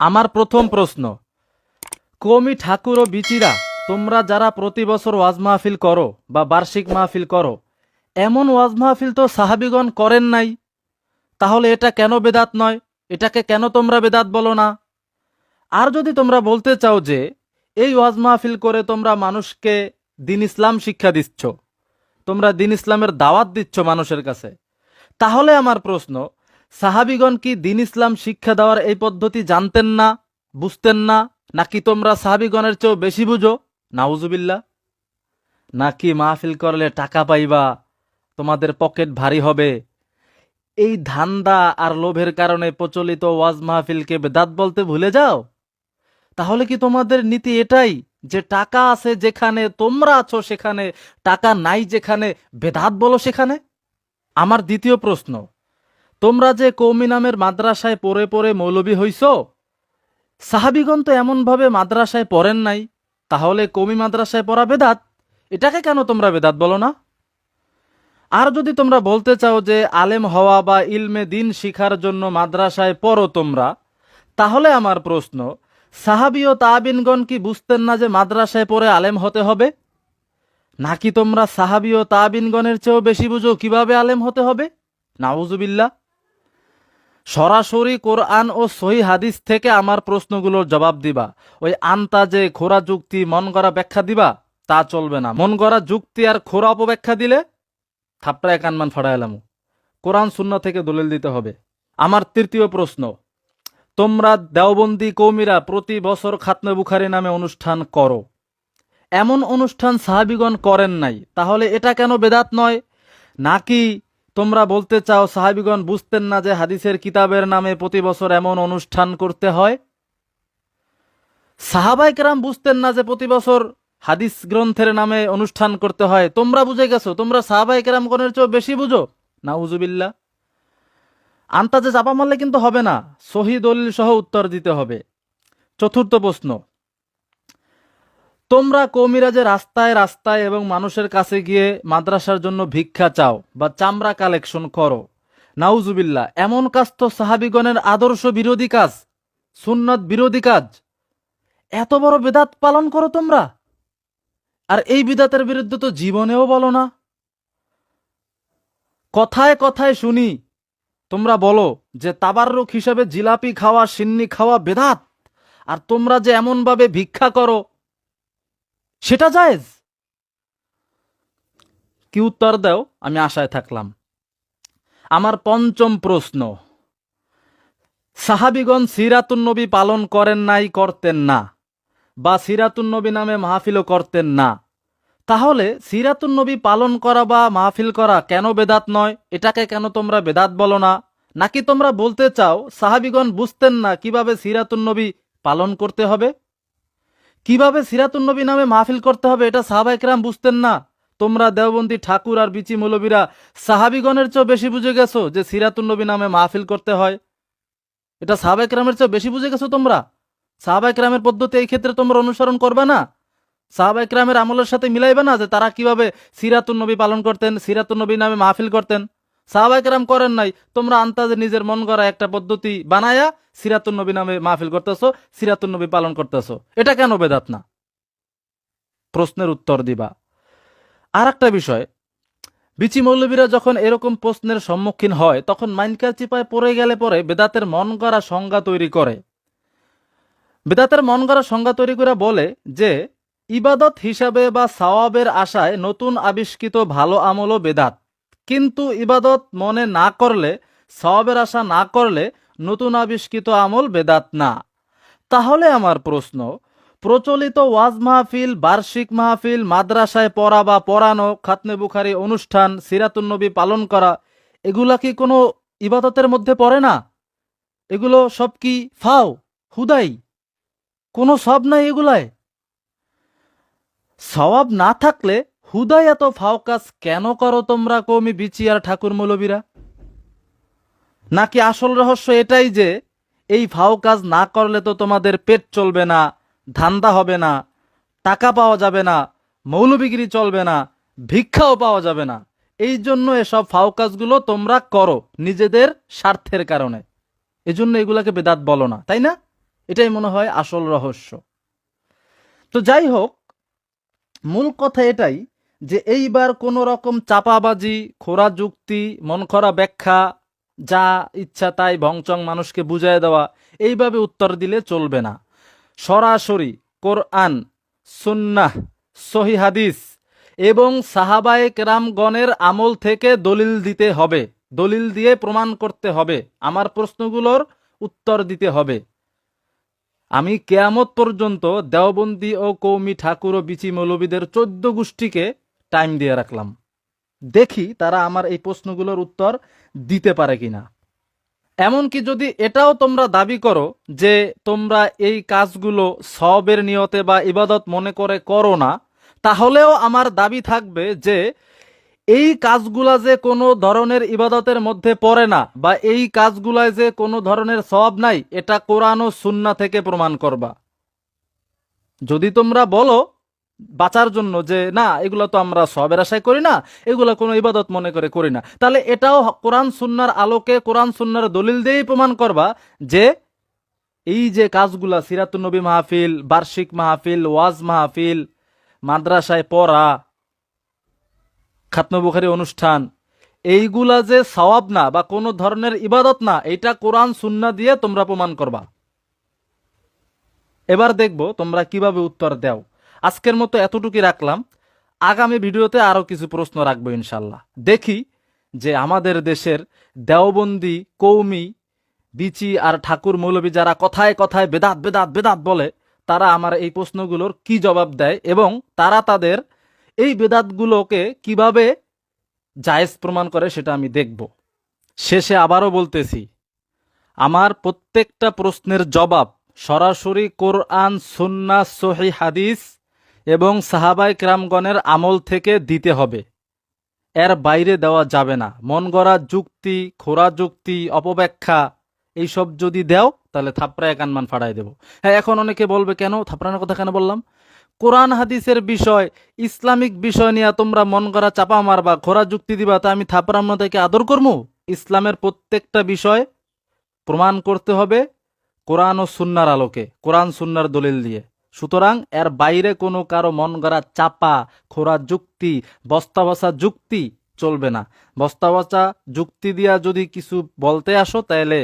আমার প্রথম প্রশ্ন। কমি ঠাকুর ও বিচিরা, তোমরা যারা প্রতি বছর ওয়াজ মাহফিল করো বা বার্ষিক মাহফিল করো, এমন ওয়াজ মাহফিল তো সাহাবিগণ করেন নাই। তাহলে এটা কেন বেদাত নয়? এটাকে কেন তোমরা বেদাত বলো না? আর যদি তোমরা বলতে চাও যে, এই ওয়াজ মাহফিল করে তোমরা মানুষকে দিন ইসলাম শিক্ষা দিচ্ছ, তোমরা দিন ইসলামের দাওয়াত দিচ্ছ মানুষের কাছে, তাহলে আমার প্রশ্ন সাহাবিগণ কি দিন ইসলাম শিক্ষা দেওয়ার এই পদ্ধতি জানতেন না, বুঝতেন না? নাকি তোমরা সাহাবিগণের চেয়েও বেশি বুঝো? নাউজুবিল্লা নাকি মাহফিল করলে টাকা পাইবা, তোমাদের পকেট ভারী হবে। এই ধান্দা আর লোভের কারণে প্রচলিত ওয়াজ মাহফিলকে বেদাত বলতে ভুলে যাও? তাহলে কি তোমাদের নীতি এটাই যে টাকা আছে যেখানে তোমরা আছো সেখানে, টাকা নাই যেখানে, বেদাত বলো সেখানে? আমার দ্বিতীয় প্রশ্ন। তোমরা যে কৌমি নামের মাদ্রাসায় পড়ে পড়ে মৌলবী হইছ, সাহাবিগণ তো এমনভাবে মাদ্রাসায় পড়েন নাই, তাহলে কৌমি মাদ্রাসায় পড়া বেদাত? এটাকে কেন তোমরা বেদাত বলো না? আর যদি তোমরা বলতে চাও যে আলেম হওয়া বা ইলমে দিন শিখার জন্য মাদ্রাসায় পড়ো তোমরা, তাহলে আমার প্রশ্ন, সাহাবি ও তাবিনগণ কি বুঝতেন না যে মাদ্রাসায় পড়ে আলেম হতে হবে? নাকি তোমরা সাহাবি ও তাবিনগণের চেয়েও বেশি বুঝো কীভাবে আলেম হতে হবে? নাউজুবিল্লা সরাসরি কোরআন ও সহি হাদিস থেকে আমার প্রশ্নগুলোর জবাব দিবা। ওই আন্তাজে খোরা যুক্তি মন করা ব্যাখ্যা দিবা, তা চলবে না। মন করা যুক্তি আর খোরা অপব্যাখ্যা দিলে থাপড়ায় কানমান ফাড়া এলাম। কোরআন শূন্য থেকে দলিল দিতে হবে। আমার তৃতীয় প্রশ্ন, তোমরা দেওবন্দি কৌমিরা প্রতি বছর খাতনে বুখারি নামে অনুষ্ঠান করো। এমন অনুষ্ঠান সাহাবিগণ করেন নাই, তাহলে এটা কেন বেদাত নয়? নাকি তোমরা বলতে চাও, সাহাবিগণ বুঝতেন না যে হাদিসের কিতাবের নামে প্রতি বছর এমন অনুষ্ঠান করতে হয়? সাহাবাই কেরাম বুঝতেন না যে প্রতি বছর হাদিস গ্রন্থের নামে অনুষ্ঠান করতে হয়। তোমরা বুঝে গেছো, তোমরা সাহাবাই কেরাম গণের চেয়েও বেশি বুঝো? না উজুবিল্লা আন্তাজে চাপা মারলে কিন্তু হবে না, সহি দলিল সহ উত্তর দিতে হবে। চতুর্থ প্রশ্ন তোমরা কৌমিরা যে রাস্তায় রাস্তায় এবং মানুষের কাছে গিয়ে মাদ্রাসার জন্য ভিক্ষা চাও বা চামড়া কালেকশন করো। নাউজুবিল্লা এমন কাজ তো সাহাবিগণের আদর্শ বিরোধী কাজ, সুন্নত বিরোধী কাজ। এত বড় বেদাত পালন করো তোমরা। আর এই বিদাতের বিরুদ্ধে তো জীবনেও বলো না। কথায় কথায় শুনি, তোমরা বলো যে তাবাররুক হিসাবে জিলাপি খাওয়া, সিন্নি খাওয়া বেদাত। আর তোমরা যে এমনভাবে ভিক্ষা করো সেটা জায়েজ? কি উত্তর দাও? আমি আশায় থাকলাম। আমার পঞ্চম প্রশ্ন। সাহাবিগণ সিরাতুন নবী পালন করেন নাই, করতেন না, বা সিরাতুন নবী নামে মাহফিলও করতেন না। তাহলে সিরাতুন নবী পালন করা বা মাহফিল করা কেন বেদাত নয়? এটাকে কেন তোমরা বেদাত বলো না? নাকি তোমরা বলতে চাও, সাহাবিগণ বুঝতেন না কীভাবে সিরাতুন নবী পালন করতে হবে? কীভাবে সিরাতুন নবী নামে মাহফিল করতে হবে এটা সাহাবা একরাম বুঝতেন না। তোমরা দেওবন্দি, ঠাকুর আর বিচি মৌলবীরা সাহাবিগণের চেয়েও বেশি বুঝে গেছো যে সিরাতুন নবী নামে মাহফিল করতে হয়। এটা সাহাবা একরামের চেয়েও বেশি বুঝে গেছো তোমরা? সাহাবা একরামের পদ্ধতি এই ক্ষেত্রে তোমরা অনুসরণ করবে না? সাহাবা একরামের আমলের সাথে মিলাইবে না যে তারা কীভাবে সিরাতুন নবী পালন করতেন, সিরাতুন নবী নামে মাহফিল করতেন? সাহাবা একরাম করেন নাই। তোমরা আন্তাজে নিজের মন করা একটা পদ্ধতি বানায়া সিরাতুন নবী নামে মাহফিল করতেছো, সিরাতুন নবী পালন করতেছো। এটা কেন বেদাত না? প্রশ্নের উত্তর দিবা। আর একটা বিষয়, বিচি মৌলবীরা যখন এরকম প্রশ্নের সম্মুখীন হয়, তখন মাইনকার চিপায় পড়ে গেলে পরে বেদাতের মন গড়া সংজ্ঞা তৈরি করে। বেদাতের মন গড়া সংজ্ঞা তৈরি করে বলে যে, ইবাদত হিসাবে বা সাওয়াবের আশায় নতুন আবিষ্কৃত ভালো আমলও বেদাত। কিন্তু ইবাদত মনে না করলে, সওয়াবের আশা না করলে নতুন আবিষ্কৃত আমল বেদাত না। তাহলে আমার প্রশ্ন, প্রচলিত ওয়াজ মাহফিল, বার্ষিক মাহফিল, মাদ্রাসায় পড়া বা পড়ানো, খাতনে বুখারি অনুষ্ঠান সিরাতুন্নবী পালন করা, এগুলা কি কোনো ইবাদতের মধ্যে পড়ে না? এগুলো সব কি ফাও, হুদাই? কোনো সব নাই এগুলায়? সওয়াব না থাকলে হুদাই এত ফাও কাজ কেন করো তোমরা কমি বিচি আর ঠাকুর মৌলবীরা? নাকি আসল রহস্য এটাই যে, এই ফাও কাজ না করলে তো তোমাদের পেট চলবে না, ধান্দা হবে না, টাকা পাওয়া যাবে না, মৌলবিগিরি চলবে না, ভিক্ষাও পাওয়া যাবে না। এই জন্য এসব ফাও কাজগুলো তোমরা করো নিজেদের স্বার্থের কারণে। এজন্য এগুলাকে বেদাত বলো না, তাই না? এটাই মনে হয় আসল রহস্য। তো যাই হোক, মূল কথা এটাই যে এইবার কোনো রকম চাপাবাজি, খোরা যুক্তি, মন খরা ব্যাখ্যা, যা ইচ্ছা তাই ভংচং মানুষকে বুঝাই দেওয়া, এইভাবে উত্তর দিলে চলবে না। সরাসরি কোরআন, সুন্নাহ, সহি হাদিস এবং সাহাবায়ে কেরামগণের আমল থেকে দলিল দিতে হবে। দলিল দিয়ে প্রমাণ করতে হবে। আমার প্রশ্নগুলোর উত্তর দিতে হবে। আমি কেয়ামত পর্যন্ত দেওবন্দি ও কৌমি ঠাকুর ও বিচি মৌলবীদের চোদ্দ গোষ্ঠীকে টাইম দিয়ে রাখলাম। দেখি তারা আমার এই প্রশ্নগুলোর উত্তর দিতে পারে কিনা। এমনকি যদি এটাও তোমরা দাবি করো যে তোমরা এই কাজগুলো সবের নিয়তে বা ইবাদত মনে করে করো না, তাহলেও আমার দাবি থাকবে যে এই কাজগুলা যে কোনো ধরনের ইবাদতের মধ্যে পড়ে না বা এই কাজগুলায় যে কোনো ধরনের সব নাই, এটা কোরআন ও সুন্না থেকে প্রমাণ করবা। যদি তোমরা বলো বাঁচার জন্য যে, না, এগুলো তো আমরা সবের আশায় করি না, এগুলো কোনো ইবাদত মনে করে করি না। তাহলে এটাও কোরআন সুন্নার আলোকে, কোরআন সুন্নার দলিল দিয়েই প্রমাণ করবা যে, এই যে কাজগুলা সিরাতুন্নবী মাহফিল, বার্ষিক মাহফিল, ওয়াজ মাহফিল, মাদ্রাসায় পড়া খাতনবুখারি অনুষ্ঠান, এইগুলা যে সওয়াব না বা কোনো ধরনের ইবাদত না এটা কোরআন সুন্না দিয়ে তোমরা প্রমাণ করবা। এবার দেখব তোমরা কীভাবে উত্তর দাও। আজকের মতো এতটুকুই রাখলাম। আগামী ভিডিওতে আরও কিছু প্রশ্ন রাখব ইনশাল্লাহ। দেখি যে আমাদের দেশের দেওবন্দি, কৌমি, বিচি আর ঠাকুর মৌলবী যারা কথায় কথায় বেদাত বেদাত বেদাত বলে, তারা আমার এই প্রশ্নগুলোর কি জবাব দেয় এবং তারা তাদের এই বেদাতগুলোকে কীভাবে জায়েজ প্রমাণ করে সেটা আমি দেখব। শেষে আবারও বলতেছি, আমার প্রত্যেকটা প্রশ্নের জবাব সরাসরি কোরআন সুন্না সহি হাদিস এবং সাহাবাই ক্রামগণের আমল থেকে দিতে হবে। এর বাইরে দেওয়া যাবে না। মন গড়া যুক্তি, খোরা যুক্তি, অপব্যাখ্যা, এইসব যদি দেও, তাহলে থাপড়ায় কানমান ফাড়াই দেব। হ্যাঁ এখন অনেকে বলবে, কেন? থাপড়ানোর কথা কেন বললাম? কোরআন হাদিসের বিষয়, ইসলামিক বিষয় নিয়ে তোমরা মন করা চাপা মারবা, খোরা যুক্তি দিবা, তা আমি থাপড়ার থেকে আদর করব ইসলামের প্রত্যেকটা বিষয় প্রমাণ করতে হবে কোরআন ও সুন্নার আলোকে, কোরআন সুন্নার দলিল দিয়ে। সুতরাং এর বাইরে কোনো কারও মন গড়া চাপা খোরা যুক্তি বস্তা বসা যুক্তি চলবে না। বস্তা বসা যুক্তি দিয়া যদি কিছু বলতে আসো, তাহলে